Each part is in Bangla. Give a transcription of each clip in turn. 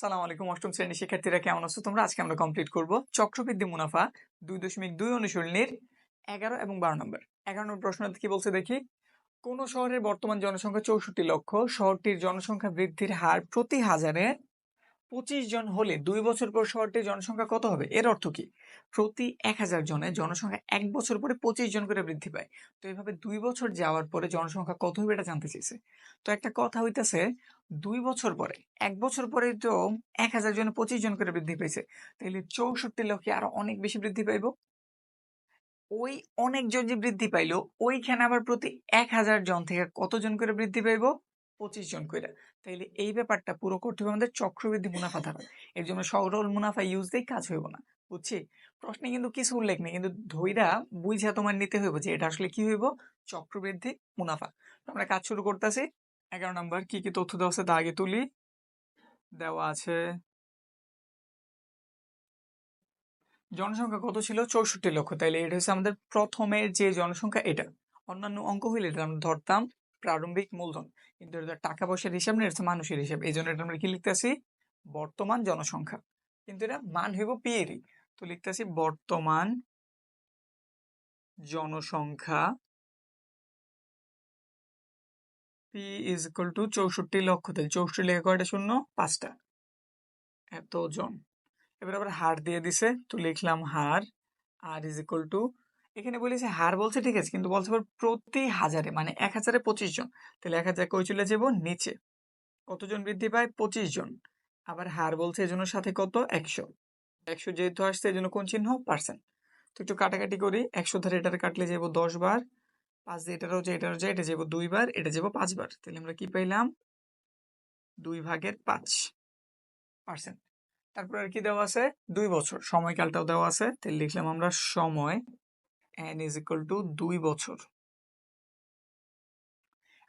সালাম আলাইকুম, অষ্টম শ্রেণির শিক্ষার্থীরা কেমন আছো? তোমরা আজকে আমরা কমপ্লিট করব চক্রবৃদ্ধি মুনাফা দুই দশমিক দুই অনুশীলনীর এগারো এবং বারো নম্বর। এগারো নম্বর প্রশ্ন কি বলছে দেখি? কোন শহরের বর্তমান জনসংখ্যা চৌষট্টি লক্ষ, শহরটির জনসংখ্যা বৃদ্ধির হার প্রতি হাজারে পঁচিশ জন হলে দুই বছর পর শহরটির জনসংখ্যা কত হবে? এর অর্থ কি? প্রতি এক হাজার জনে জনসংখ্যা এক বছর পরে পঁচিশ জন করে বৃদ্ধি পায়। তো এইভাবে দুই বছর যাওয়ার পরে জনসংখ্যা কত হবে এটা জানতে চাইছে। তো একটা কথা হইতেছে, দুই বছর পরে, এক বছর পরে তো এক হাজার জনে পঁচিশ জন করে বৃদ্ধি পেয়েছে তাহলে চৌষট্টি লক্ষে আরও অনেক বেশি বৃদ্ধি পাইব। ওই অনেকজন যে বৃদ্ধি পাইলো, ওইখানে আবার প্রতি এক হাজার জন থেকে কতজন করে বৃদ্ধি পাইব? পঁচিশ জন করে তাইলে এই ব্যাপারটা পুরো করতে হবে, আমাদের চক্রবৃদ্ধি মুনাফা ধারা এর জন্য সরল মুনাফা ইউজ দিয়ে কাজ হইব না, বুঝছি? প্রশ্নে কিন্তু কিছু উল্লেখ নেই, কিন্তু ধৈরা বুঝা তোমার নিতে হইব যে এটা আসলে কি হইব? চক্রবৃদ্ধি মুনাফা। আমরা কাজ শুরু করতেছি। এগারো নম্বর, কি কি তথ্য দেওয়া আছে তা আগে তুলি। দেওয়া আছে, জনসংখ্যা কত ছিল? চৌষট্টি লক্ষ। তাইলে এটা হচ্ছে আমাদের প্রথমের যে জনসংখ্যা, এটা। অন্যান্য অঙ্ক হইলে এটা আমরা ধরতাম। প্রারম্ভিক মূলধন। কিন্তু এটা টাকা পয়সার হিসাব না, এটা মানুষের হিসাব। এই জন্য এটা আমরা কি লিখতেছি? বর্তমান জনসংখ্যা। কিন্তু এটা মান হইব পিএরই তো লিখতেছি বর্তমান জনসংখ্যা পি ইজ ইকুয়াল টু চৌষট্টি লক্ষ। তাই চৌষট্টি লেখা কয়টা? শূন্য? পাঁচটা। এত জন এবার আবার হার দিয়ে দিছে। তো লিখলাম হার। আর ইজ ইকুয়াল টু এখানে বলেছে হার বলছে, ঠিক আছে, কিন্তু বলছে আবার প্রতি হাজারে মানে এক হাজারে পঁচিশ জন। তাহলে এক হাজার কই চলে যাব? নিচে। কতজন বৃদ্ধি পায়? পঁচিশ জন। আবার হার বলছে এজন্য সাথে কত? একশো। একশো যেহেতু আসছে, এই জন্য কোন চিহ্ন? পার্সেন্ট। তো একটু কাটাকাটি করি। একশো ধারে এটার কাটলে যাব দশ বার। পাঁচ দিয়ে এটারও যে এটারও যে, এটা যাব দুইবার এটা যাব পাঁচবার তাহলে আমরা কি পাইলাম? দুই ভাগের পাঁচ পার্সেন্ট। তারপর আর কি দেওয়া আছে? দুই বছর। সময়কালটাও দেওয়া আছে। তাহলে লিখলাম আমরা সময়। এন ইজ ইকুয়াল টু দুই বছর।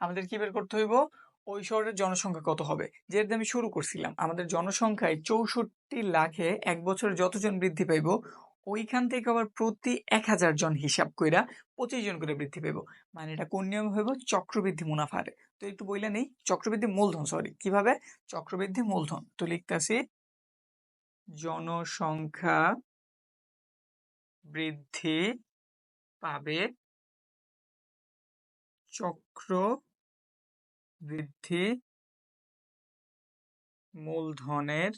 আমাদের কি বের করতে হইব? ওই শহরের জনসংখ্যা কত হবে? যেহেতু আমি শুরু করছিলাম, আমাদের জনসংখ্যায় চৌষট্টি লাখে এক বছরে যতজন বৃদ্ধি পাইব, ওইখান থেকে আবার প্রতি এক হাজার জন হিসাব কইরা পঁচিশ জন করে বৃদ্ধি পাইব। মানে এটা কোন নিয়মে হইব? চক্রবৃদ্ধি মুনাফারে। তো একটু বইলে নেই, চক্রবৃদ্ধি মূলধন সরি কীভাবে? চক্রবৃদ্ধি মূলধন। তো লিখতেছি, জনসংখ্যা বৃদ্ধি পাবে। চক্র বৃদ্ধি মূলধনের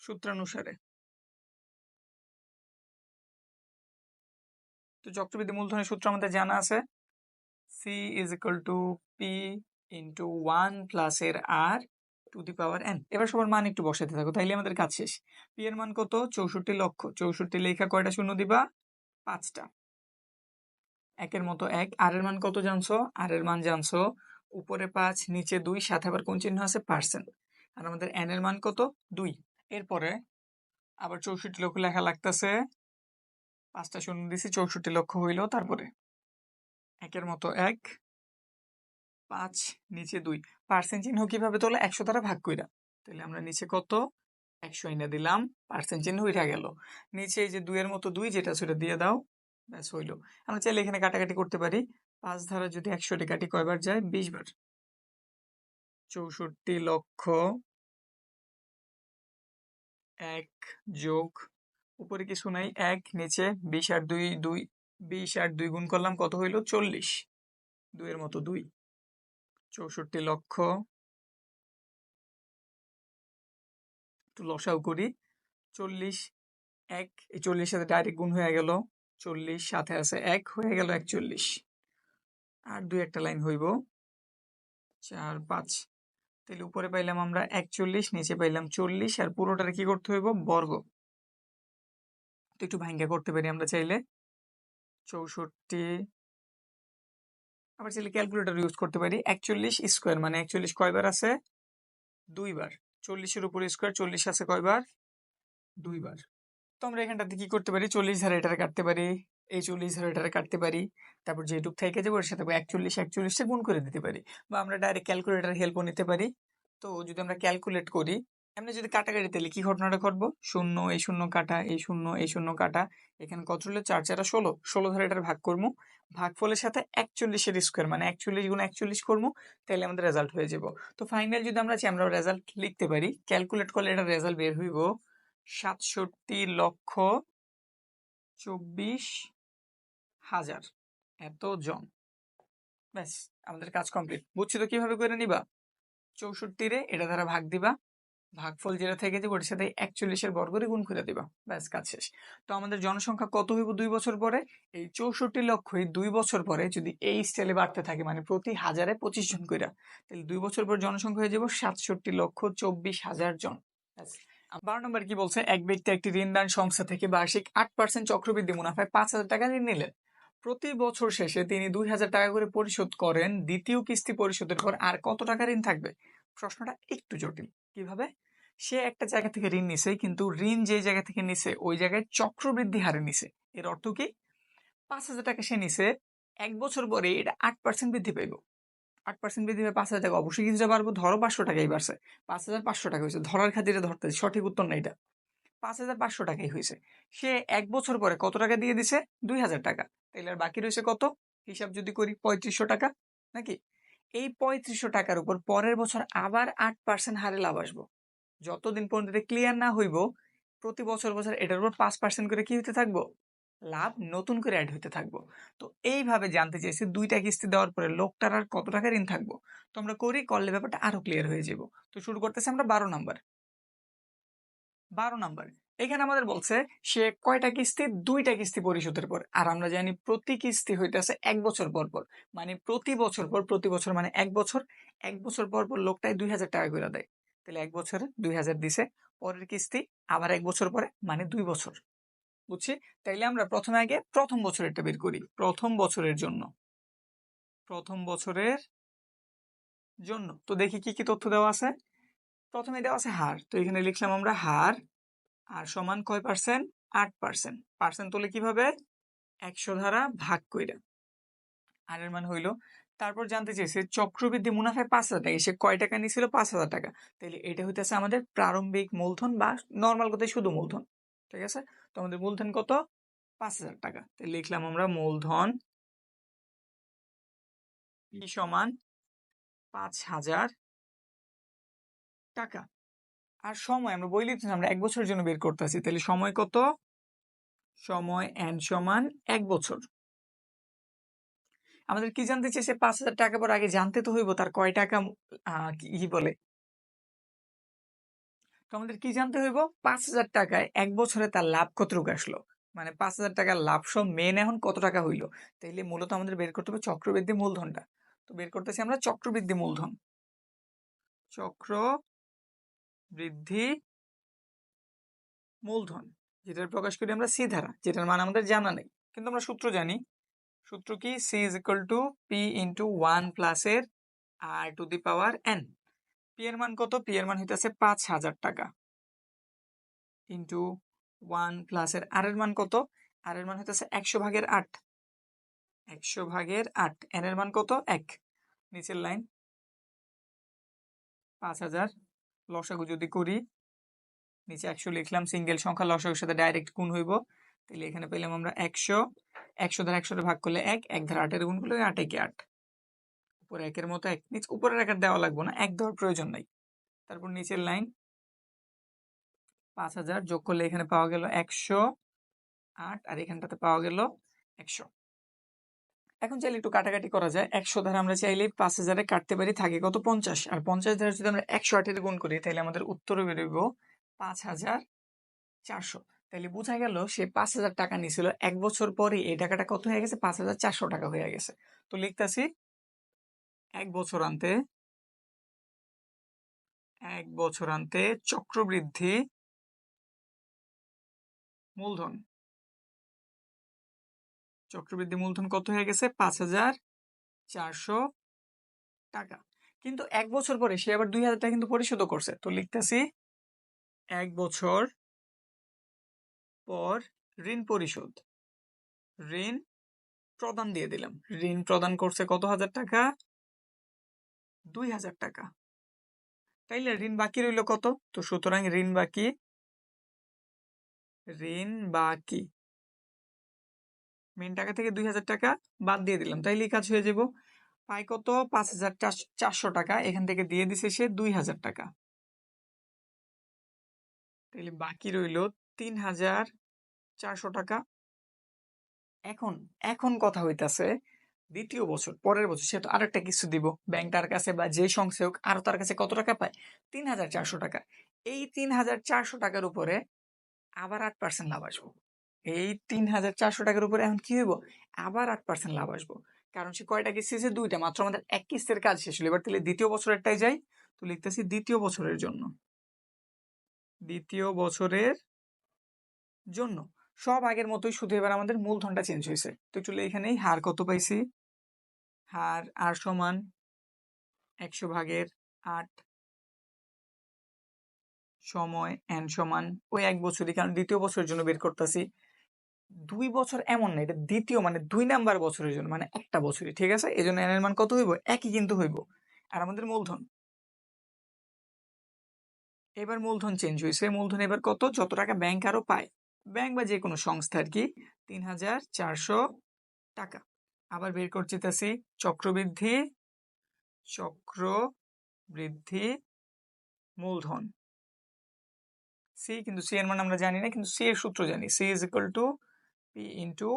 সূত্রানুসারে। তো চক্রবৃদ্ধি মূলধনের সূত্র আমাদের জানা আছে। C is equal to P into one plus এর R to the power N এবার সবার মান একটু বসাতে থাকো, তাইলে আমাদের কাজ শেষ। পি এর মান কত? চৌষট্টি লক্ষ। চৌষট্টি লেখা কয়টা শূন্য দিবা? পাঁচটা। একের মতো এক। আর এর মান কত জানছো? আর এর মান জানছো উপরে পাঁচ, নিচে দুই, সাথে আবার কোন চিহ্ন আছে? পার্সেন্ট। আর আমাদের এন এর মান কত? দুই। এরপরে আবার চৌষট্টি লক্ষ লেখা লাগতেছে। পাঁচটা শূন্য দিছি, চৌষট্টি লক্ষ হইল তারপরে। একের মতো এক, পাঁচ, নিচে দুই। পার্সেন্ট চিহ্ন কীভাবে তোলা? একশো দ্বারা ভাগ কইরা। তাহলে আমরা নিচে কত? একশো এনে দিলাম। পার্সেন্ট চিহ্ন উঠা গেল। নিচে এই যে দুইয়ের মতো দুই, যেটা সেটা দিয়ে দাও। ব্যাস হইল। আমরা চাইলে এখানে কাটাকাটি করতে পারি। পাঁচ ধারা যদি একশোটি কাটি কয়বার যায়? বিশ বার। চৌষট্টি লক্ষ এক যোগ উপরে কিছু নাই, এক, নিচে বিশ আর দুই দুই, বিশ আর দুই গুণ করলাম কত হইল? চল্লিশ। দুইয়ের মতো দুই। চৌষট্টি লক্ষ একটু লসাও করি। চল্লিশ, এক, এই চল্লিশ সাথে ডাইরেক্ট গুণ হয়ে গেল। চল্লিশ, সাথে আছে এক হয়ে গেল একচল্লিশ। আর দুই একটা লাইন হইব। চার, পাঁচ। তাহলে উপরে পাইলাম আমরা একচল্লিশ, নিচে পাইলাম চল্লিশ, আর পুরোটার কি করতে হইব? বর্গ। তো একটু ভাঙ্গা করতে পারি আমরা চাইলে। চৌষট্টি। আবার চাইলে ক্যালকুলেটর ইউজ করতে পারি। একচল্লিশ স্কোয়ার মানে একচল্লিশ কয়বার আছে? দুইবার। চল্লিশের উপরে স্কোয়ার, চল্লিশ আছে কয়বার? দুইবার। তো আমরা এখানটাতে কি করতে পারি? চল্লিশ ধারা এটারে কাটতে পারি। এই চল্লিশ ধারা এটারে কাটতে পারি। তারপর যেটুক থেকে যাব ওর সাথে একচল্লিশ, একচল্লিশটা গুণ করে দিতে পারি বা আমরা ডাইরেক্ট ক্যালকুলেটার হেল্পও নিতে পারি। তো যদি আমরা ক্যালকুলেট করি, এমনি যদি কাটাকাটি তাহলে কি ঘটনাটা ঘটবো? শূন্য, এই শূন্য কাটা, এই শূন্য এই শূন্য কাটা। এখানে কত হলো? চার, চারা ষোলো। ষোলো ধরে এটার ভাগ করব। ভাগফলের সাথে একচল্লিশের স্কোয়ার মানে একচল্লিশ গুণ একচল্লিশ করব, তাহলে আমাদের রেজাল্ট হয়ে যাব। তো ফাইনাল যদি আমরা চাই, আমরা রেজাল্ট লিখতে পারি। ক্যালকুলেট করলে এটা রেজাল্ট বের হইব। সাতষট্টি লক্ষ চব্বিশ হাজার। এত জন। ব্যাস, আমাদের কাজ কমপ্লিট বুঝছি তো কীভাবে করে নিবা? চৌষট্টি রে, এটা দ্বারা ভাগ দিবা। ভাগফল যেটা থেকে যাবে, ওটার সাথে একচল্লিশের বর্গরে গুণ করে দিবা। ব্যাস, কাজ শেষ। তো আমাদের জনসংখ্যা কত হইব দুই বছর পরে? এই চৌষট্টি লক্ষই দুই বছর পরে যদি এই স্টাইলে বাড়তে থাকে মানে প্রতি হাজারে পঁচিশ জন কইরা, তাহলে দুই বছর পর জনসংখ্যা হয়ে যাব সাতষট্টি লক্ষ চব্বিশ হাজার জন। ব্যাস। বারো নম্বর কি বলছে? এক ব্যক্তি একটি ঋণদান সংস্থা থেকে বার্ষিক আট পার্সেন্ট চক্রবৃদ্ধি মুনাফায় পাঁচ হাজার টাকা ঋণ নিলেন। প্রতি বছর শেষে তিনি দুই হাজার টাকা করে পরিশোধ করেন। দ্বিতীয় কিস্তি পরিশোধের পর আর কত টাকা ঋণ থাকবে? প্রশ্নটা একটু জটিল। কীভাবে? সে একটা জায়গা থেকে ঋণ নিছে, কিন্তু ঋণ যে জায়গা থেকে নিছে, ওই জায়গায় চক্রবৃদ্ধি হারে নিছে। এর অর্থ কি? পাঁচ হাজার টাকা সে নিছে, এক বছর পরে এটা আট পার্সেন্ট বৃদ্ধি পাইব। আট পার্সেন্ট বৃদ্ধি পাঁচ হাজার টাকা। অবশ্যই কিছুটা পারব ধরো পাঁচশো টাকাই বাড়ছে। পাঁচ হাজার পাঁচশো টাকা হয়েছে। ধরার খাতিরে ধরতে সঠিক উত্তর না এটা। পাঁচ হাজার পাঁচশো টাকাই হয়েছে। সে এক বছর পরে কত টাকা দিয়ে দিছে? দুই হাজার টাকা। তাহলে আর বাকি রয়েছে কত? হিসাব যদি করি, পঁয়ত্রিশশো টাকা। নাকি? এই পঁয়ত্রিশশো টাকার উপর পরের বছর আবার আট পার্সেন্ট হারে লাভ আসব। যতদিন পর্যন্ত ক্লিয়ার না হইব, প্রতি বছর বছর এটার উপর পাঁচ পার্সেন্ট করে কি হতে থাকব? লাভ নতুন করে অ্যাড হতে থাকব। তো এইভাবে জানতে চেয়েছি দুইটা কিস্তি দেওয়ার পরে লোকটার আর কত টাকা ঋণ থাকব? তো আমরা করি করলে ব্যাপারটা আরও ক্লিয়ার হয়ে যাব। তো শুরু করতেছি আমরা বারো নাম্বার। বারো নাম্বার। এখানে আমাদের বলছে, সে কয়টা কিস্তি? দুইটা কিস্তি পরিশোধের পর। আর আমরা জানি প্রতি কিস্তি হইতেছে এক বছর পর পর। মানে প্রতি বছর পর, প্রতি বছর মানে এক বছর। এক বছর পর পর লোকটাই দুই হাজার টাকা করে দেয়। তাহলে এক বছরে দুই হাজার দিছে, পরের কিস্তি আবার এক বছর পরে মানে দুই বছর। বুঝছি? তাইলে আমরা প্রথমে আগে প্রথম বছরেরটা বের করি। প্রথম বছরের জন্য। প্রথম বছরের জন্য। তো দেখি কি কি তথ্য দেওয়া আছে? প্রথমে দেওয়া আছে হার। তো এখানে লিখলাম আমরা হার, আর সমান কয় পার্সেন্ট আট পার্সেন্ট পার্সেন্ট তোলে কীভাবে? একশো ধারা ভাগ কইরা। আর এর মানে হইল, তারপর জানতে চেয়েছে চক্রবৃদ্ধি মুনাফায় পাঁচ হাজার টাকা। সে কয় টাকা নিয়েছিল পাঁচ হাজার টাকা। তাহলে এটা হইতেছে আমাদের প্রারম্ভিক মূলধন বা নর্মাল কথাই শুধু মূলধন। ঠিক আছে? তো আমাদের মূলধন কত? পাঁচ হাজার টাকা। তাহলে লিখলাম আমরা মূলধন কি সমান পাঁচ হাজার টাকা। আর সময়, আমরা বই লিখতেছি আমরা এক বছরের জন্য বের করতেছি। তাহলে সময় কত? সময় এন সমান এক বছর। আমাদের কি জানতে চেয়েছে? পাঁচ হাজার টাকা পর আগে জানতে তো হইব, তার কয় টাকা কি বলে? তো আমাদের কি জানতে হইব? পাঁচ হাজার টাকায় এক বছরে তার লাভ কতটুকু আসলো? মানে পাঁচ হাজার টাকার লাভ সব মেন এখন কত টাকা হইল? তাইলে মূলত আমাদের বের করতে হবে চক্রবৃদ্ধি মূলধনটা। তো বের করতেছি আমরা চক্রবৃদ্ধি মূলধন। চক্র বৃদ্ধি মূলধন, যেটার প্রকাশ করি আমরা সি ধারা, যেটার মান আমাদের জানা নেই। কিন্তু আমরা সূত্র জানি। সূত্র কি? C is equal to P into one প্লাসের R to the power N P এর মান কত? পি এর মান হইতেছে পাঁচ হাজার টাকা। ইন্টু ওয়ান প্লাসের আর এর মান কত? আর এর মান হইতেছে একশো ভাগের আট। একশো ভাগের আট। এন এর মান কত? এক। নিচের লাইন। পাঁচ হাজার লসাগু যদি করি, নিচে একশো লিখলাম সিঙ্গেল সংখ্যা লসাগুর সাথে ডাইরেক্ট গুণ হইব। তাহলে এখানে পেলাম আমরা একশো। একশো দ্বারা একশোটা ভাগ করলে এক এক ধারা আটের গুণ করলে আট একে আট। উপরে একের মতো এক, নিচে উপরের একের দেওয়া লাগবে না, এক দেওয়ার প্রয়োজন নাই। তারপর নিচের লাইন পাঁচ হাজার যোগ করলে এখানে পাওয়া গেল একশো আট, আর এখানটাতে পাওয়া গেল একশো। এখন চাইলে একটু কাটাকাটি করা যায়। একশো ধারা আমরা চাইলে পাঁচ হাজারে কাটতে পারি, থাকে কত? পঞ্চাশ। আর পঞ্চাশ ধারা যদি আমরা একশো আটের গুণ করি তাহলে আমাদের উত্তরে বেরোব পাঁচ হাজার চারশো। তাহলে বোঝা গেল সে পাঁচ হাজার টাকা নিয়েছিল এক বছর পরে এই টাকাটা কত হয়ে গেছে? পাঁচ হাজার চারশো টাকা হয়ে গেছে। তো লিখতেছি এক বছর আনতে। এক বছর আনতে চক্রবৃদ্ধি। মূলধন। চক্রবৃদ্ধি মূলধন কত হয়ে গেছে? পাঁচ হাজার চারশো টাকা। কিন্তু এক বছর পরে সে আবার দুই হাজার টাকা কিন্তু পরিশোধ করছে। তো লিখতেছি, এক বছর পর ঋণ পরিশোধ। ঋণ প্রদান দিয়ে দিলাম। ঋণ প্রদান করছে কত হাজার টাকা? দুই হাজার টাকা। তাইলে ঋণ বাকি রইল কত? তো সুতরাং ঋণ বাকি ঋণ বাকি। মেন টাকা থেকে দুই হাজার টাকা বাদ দিয়ে দিলাম। তাইলে কাজ হয়ে যাব পাই কত? পাঁচ হাজার চারশো টাকা। এখান থেকে দিয়ে দিছে সে দুই হাজার টাকা। তাইলে বাকি রইল তিন হাজার চারশো টাকা। এখন এখন কথা হইতাছে দ্বিতীয় বছর, পরের বছর সে তো আরেকটা কিছু দিব। ব্যাংক তার কাছে বা যে সংস্থা হোক আরও তার কাছে কত টাকা পায়? তিন হাজার চারশো টাকা। এই তিন হাজার চারশো টাকার উপরে আবার আট পার্সেন্ট লাভ আসব। এই তিন হাজার চারশো টাকার উপরে এখন কি হইব? আবার আট পার্সেন্ট লাভ আসব। কারণ সে কয়টা কিস্তি আছে দুইটা। মাত্র আমাদের এক কিস্তির কাজ শেষ হলো। এবার তাহলে দ্বিতীয় বছরেরটাই যাই। তো লিখতেছি দ্বিতীয় বছরের জন্য। দ্বিতীয় বছরের জন্য। সব আগের মতোই শুধু এবার আমাদের মূলধনটা চেঞ্জ হয়েছে। তো চলে এখানেই হার কত পাইছি? হার আর সমান একশো ভাগের আট সময় এন সমান, ওই এক বছরই, কারণ দ্বিতীয় বছরের জন্য বের করতেছি। দুই বছর এমন না, এটা দ্বিতীয় মানে দুই নাম্বার বছরের জন্য মানে একটা বছরই, ঠিক আছে? এই জন্য এন এর মান কত হইব? একই কিন্তু হইব। আর আমাদের মূলধন? এবার মূলধন চেঞ্জ হয়েছে মূলধন এবার কত? যত টাকা ব্যাংক আরও পায়। ব্যাংক বা যে কোনো সংস্থা আর কি, তিন হাজার চারশো টাকা। আবার বের করতেছি। চক্রবৃদ্ধি চক্র বৃদ্ধি মূলধন। সি কিন্তু সি এর মান আমরা জানি না, কিন্তু সি এর সূত্র জানি। C is equal to P into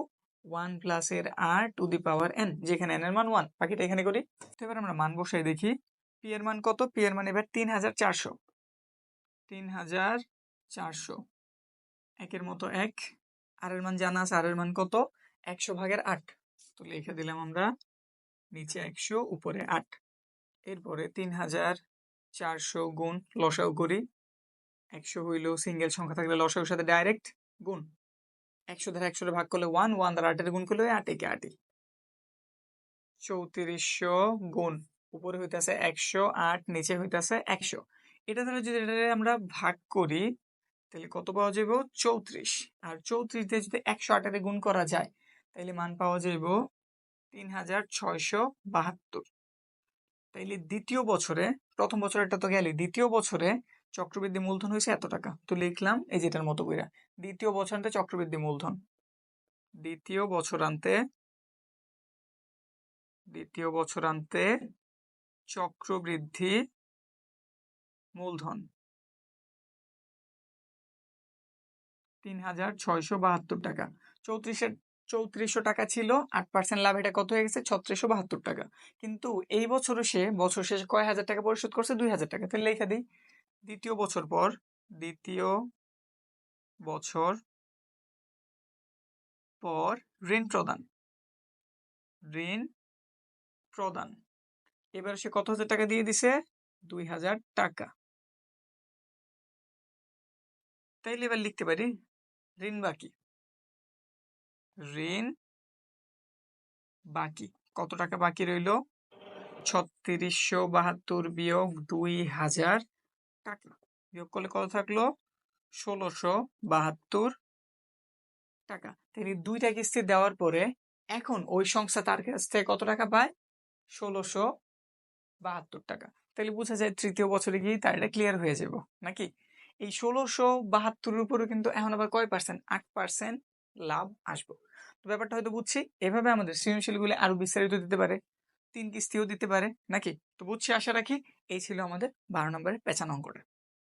one plus এর R to the power N যেখানে এন এর মান ওয়ান বাকিটা এখানে করি। তো এবার আমরা মান বসাই দেখি। পি এর মান কত? পি এর মান এবার তিন হাজার চারশো। তিন হাজার চারশো। একের মতো এক। আর এর মান জানা আছে। আর এর মান কত? একশো ভাগের আট। তো লিখে দিলাম আমরা নিচে একশো, উপরে আট। এরপরে তিন হাজার চারশো গুণ লসাও করি। একশো হইলেও সিঙ্গেল সংখ্যা থাকলে লসাগুর সাথে ডাইরেক্ট গুণ। একশো দ্বারা একশো ভাগ করলে ওয়ান ওয়ান দ্বারা আটের গুণ করলে আট একে আটই চৌত্রিশশো গুণ, উপরে হইতেছে একশো, আট, নিচে হইতেছে একশো। এটা দ্বারা যদি এটা আমরা ভাগ করি, তাহলে কত পাওয়া যাবে চৌত্রিশ। আর চৌত্রিশ দিয়ে যদি একশো আটারে গুণ করা যায় তাহলে মান পাওয়া যাইব তিন হাজার ছয়শো বাহাত্তর। তাইলে দ্বিতীয় বছরে, প্রথম বছরটা তো গেলে দ্বিতীয় বছরে চক্রবৃদ্ধি মূলধন হয়েছে এত টাকা। তো লিখলাম এই যেটার মতো কইরা, দ্বিতীয় বছরান্তে চক্রবৃদ্ধি মূলধন। দ্বিতীয় বছরান্তে দ্বিতীয় বছরান্তে চক্রবৃদ্ধি মূলধন। তিন হাজার ছয়শো বাহাত্তর টাকা। চৌত্রিশের চৌত্রিশশো টাকা ছিল, আট পার্সেন্ট লাভ, এটা কত হয়ে গেছে? ছত্রিশশো বাহাত্তর টাকা। কিন্তু এই বছরও সে, বছর শেষে কয় হাজার টাকা পরিশোধ করছে? দুই হাজার টাকা। তাহলে লেখা দিই। দ্বিতীয় বছর পর, দ্বিতীয় বছর পর ঋণ প্রদান। ঋণ প্রদান। এবার সে কত হাজার টাকা দিয়ে দিছে? দুই হাজার টাকা। তাইলে এবার লিখতে পারি। ঋণ বাকি। ঋণ। বাকি, কত টাকা বাকি রইল? ছত্রিশশো বাহাত্তর বিয়োগ দুই হাজার টাকা। বিয়োগ করলে কত থাকল? ষোলোশো বাহাত্তর টাকা। তিনি দুইটা কিস্তি দেওয়ার পরে এখন ওই সংস্থা তার কাছ থেকে কত টাকা পায়? ষোলোশো বাহাত্তর টাকা। তাহলে বোঝা যায় তৃতীয় বছরে গিয়ে তার এটা ক্লিয়ার হয়ে যাব, নাকি? এই ষোলোশো বাহাত্তরের উপরে কিন্তু এখন আবার কয় পার্সেন্ট আট পার্সেন্ট লাভ আসব। ব্যাপারটা হয়তো বুঝছি। এভাবে আমাদের সৃজনশীলগুলি আরও বিস্তারিত দিতে পারে। তিন কিস্তিও দিতে পারে, নাকি? তো বুঝছি, আশা রাখি এই ছিল আমাদের বারো নম্বরের পেঁচানো অঙ্কটা।